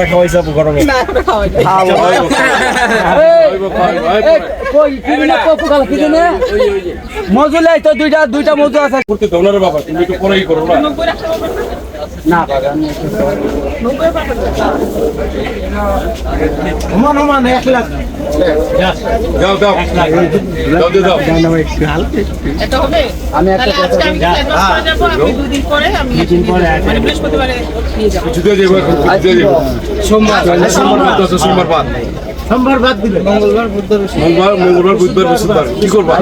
ঠান্ডা খাওয়াইছে আপু গরমে না আমরা খাওয়াই নাই। কই কিনে কপু কাল কিনে মজুলে তো দুইটা দুইটা মজু আছে করতে বাবা তুমি পরেই করো না না? না নব্বই পারবেন না? সমান সমান এক লাখ। দাও দাও দাও দাও এটা হবে? আমি একটা তাহলে আজকে আমি অ্যাডভান্স করে যাব, দুদিন পরে মানে বৃহস্পতিবারে নিয়ে যাব। দিয়ে দেবো সোমবার। সোমবার বাদ সোমবার বাদ। সোমবার বাদ দিলে। মঙ্গলবার বুধবার মঙ্গলবার মঙ্গলবার বুধবার বৃহস্পতিবার কি করবা?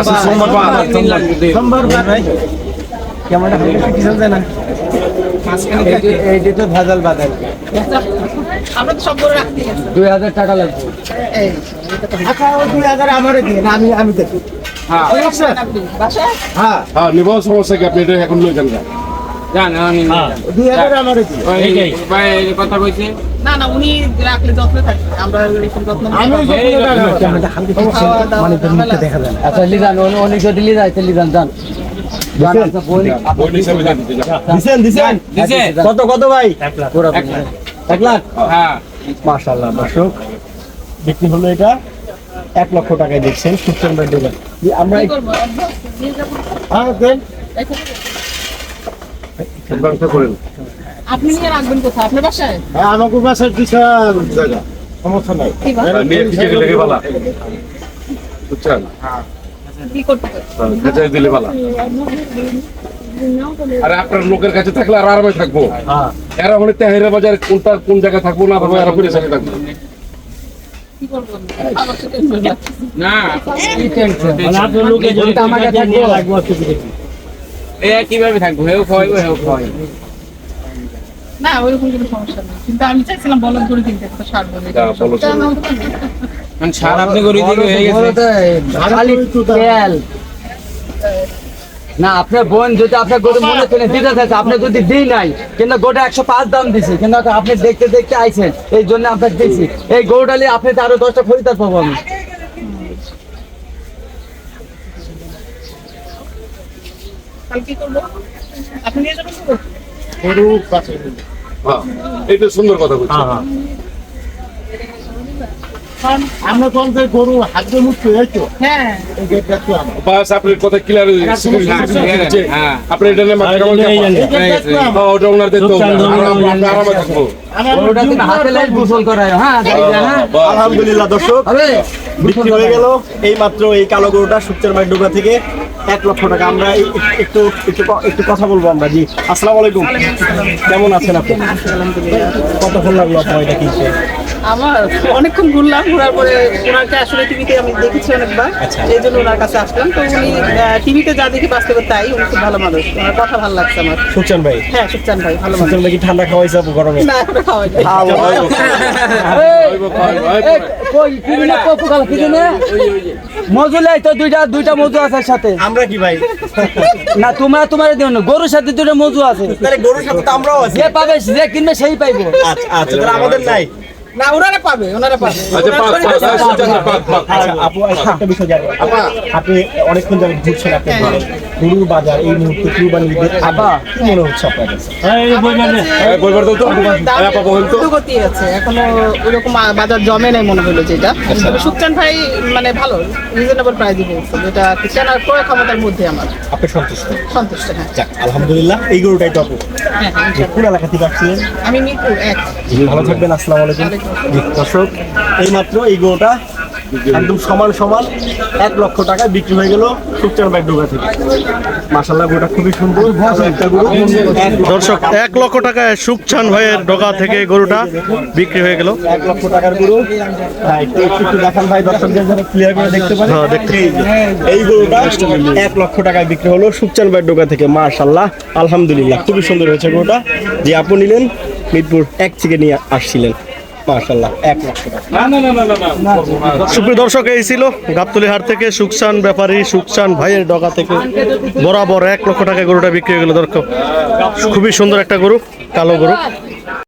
আচ্ছা সোমবার বাদ। সোমবার বাদ কেমন কিছু জানে না? এইটা তো ভেজাল বাজার আমরা তো সব করে রাখতে গেছি। দুই হাজার টাকা লাগবে। আচ্ছা দুই হাজার আমারে দিয়ে আমি আমি দেখি। হ্যাঁ। হ্যাঁ। হ্যাঁ নিব সমস্যা কি? আপনি এটা এখন লই যান মানে দেখা আচ্ছা লিজান অনেক- যদি লিজাই তো লিজান যান। দিছেন? দিছেন কত কত ভাই? এক লাখ। মাশাআল্লাহ দর্শক। বিক্রি হলো এটা এক লক্ষ টাকায় দেখছেন আমরা যাব। হ্যাঁ দেন। আপনি নিয়ে রাখবেন কোথায়? আপনার বাসায়? হ্যাঁ আমাকে বাসার বিশাল জায়গা। সমস্যা নাই। লেগে ভালা বুঝছেন? কি দিলে আরে আপনার লোকের কাছে থাকলে আর আরামে থাকব। হ্যাঁ। এরা হলে তেহারা বাজার কোনটা কোন জায়গায় থাকব না থাকব এরা করে সাথে থাকব। লাগছে। মানে আপনার লোকে যদি ওইটা আমাকে থাকব। কীভাবে থাকব? হেউ খাওয়াইবো হেউ খাওয়াই না ওইরকম কোনো সমস্যা নেই। কিন্তু আমি চাইছিলাম বলদ করে কিনতে একটা সার বলে। মানে সার আপনি করে দিলে হয়ে গেছে। খালি তেল। না আপনার বোন যদি আপনার গরু মনে করে দিতে চাইছে আপনি যদি দিই নাই কিন্তু গোটা একশো পাঁচ দাম দিছি কিন্তু আপনি দেখতে দেখতে আইছেন এই জন্য আপনার দিছি। এই গরুটা নিয়ে আপনি তো আরও দশটা খরিদার পাবো আমি। কাল করব? আপনি নিয়ে যাবেন তো? গরু কাছে হ্যাঁ এইটা সুন্দর কথা বলছি হ্যাঁ হ্যাঁ। আমরা তো আমাদের গরু হাতে হ্যাঁ। বাস আপনার কথা ক্লিয়ার হ্যাঁ। আপনি এটা নিয়ে মাথা। হ্যাঁ, ওটা আমরা। আরামে থাকব। হাতে লাইট গোসল করায়। হ্যাঁ হ্যাঁ। আলহামদুলিল্লাহ দর্শক। বিক্রি হয়ে গেল। এই মাত্র এই কালো গরুটা সুচ্চার মাই ডোবা থেকে। এক লক্ষ টাকা। আমরা একটু একটু একটু কথা বলব আমরা। জি আসসালামু আলাইকুম। কেমন আছেন আপনি? কতক্ষণ লাগল আপনার এটা কিনতে? আমার অনেকক্ষণ ঘুরলাম ঘোরার পরে ওনাকে আসলে টিভিতে আমি দেখেছি অনেকবার। এই জন্য ওনার কাছে আসলাম। তো উনি টিভিতে যা দেখি বাস্তবে তাই উনি খুব ভালো মানুষ। ওনার কথা ভালো লাগছে আমার। সুচান ভাই? হ্যাঁ সুচান ভাই ভালো সুচান ভাই কি ঠান্ডা খাওয়াইছে আপু গরমে? না খাওয়াই। কই কাল মজুলে তো দুইটা দুইটা মজু আছে সাথে আমরা কি ভাই না তোমরা তোমার দিও না গরুর সাথে দুটো মজু আছে তাহলে গরুর সাথে তো আমরাও আছি যে পাবে যে কিনবে সেই পাইবো আচ্ছা আচ্ছা তাহলে আমাদের নাই না ওনারা পাবে ওনারা পাবে আচ্ছা পাক পাক আচ্ছা পাক পাক আচ্ছা আপু একটা বিষয় জানেন আপনি অনেকক্ষণ যাবে ঘুরছেন আপনি গরুর বাজার এই মুহূর্তে কুরবানি ঈদের আপা। কি মনে হচ্ছে আপনার কাছে বলেন তো দ্রুতগতি আছে। এখনও ওইরকম বাজার জমে নাই মনে হলো যেটা। তবে সুকচান ভাই মানে ভালো রিজনেবল প্রাইসে বলছে যেটা কেনার ক্রয় ক্ষমতার মধ্যে আমার। আপনি সন্তুষ্ট? সন্তুষ্ট হ্যাঁ। যাক আলহামদুলিল্লাহ এই গরুটাই তো আপু হ্যাঁ হ্যাঁ, কোন এলাকা থেকে আসছিলেন আমি মিরপুর এক। ভালো থাকবেন আসসালামু আলাইকুম। দর্শক এই মাত্র এই গরুটা একদম সমান সমান এক লক্ষ টাকায় বিক্রি হয়ে গেল সুকচার ব্যাগ ডোগা থেকে। মাসাল্লাহ গরুটা খুবই সুন্দর। একটা গরু দর্শক এক লক্ষ টাকায় সুকচান ভাইয়ের ডগা থেকে গরুটা বিক্রি হয়ে গেল। এক লক্ষ টাকার গরু। হ্যাঁ, একটু দেখান ভাই দর্শকদের যেন ক্লিয়ার করে দেখতে পারে হ্যাঁ, এই এই গরুটা এক লক্ষ টাকায় বিক্রি হলো সুকচান ভাইয়ের ডোকা থেকে মাশাল্লাহ আলহামদুলিল্লাহ খুবই সুন্দর হয়েছে গরুটা। যে আপু নিলেন মিরপুর এক থেকে নিয়ে আসছিলেন। মাশাল্লাহ এক লক্ষ টাকা। না না না না না। না। সুপ্রিয় দর্শক এই ছিল গাবতলি হাট থেকে সুকসান ব্যাপারী সুকসান ভাইয়ের ডগা থেকে বরাবর এক লক্ষ টাকায় গরুটা বিক্রি হয়ে গেল দর্শক। খুবই সুন্দর একটা গরু কালো গরু।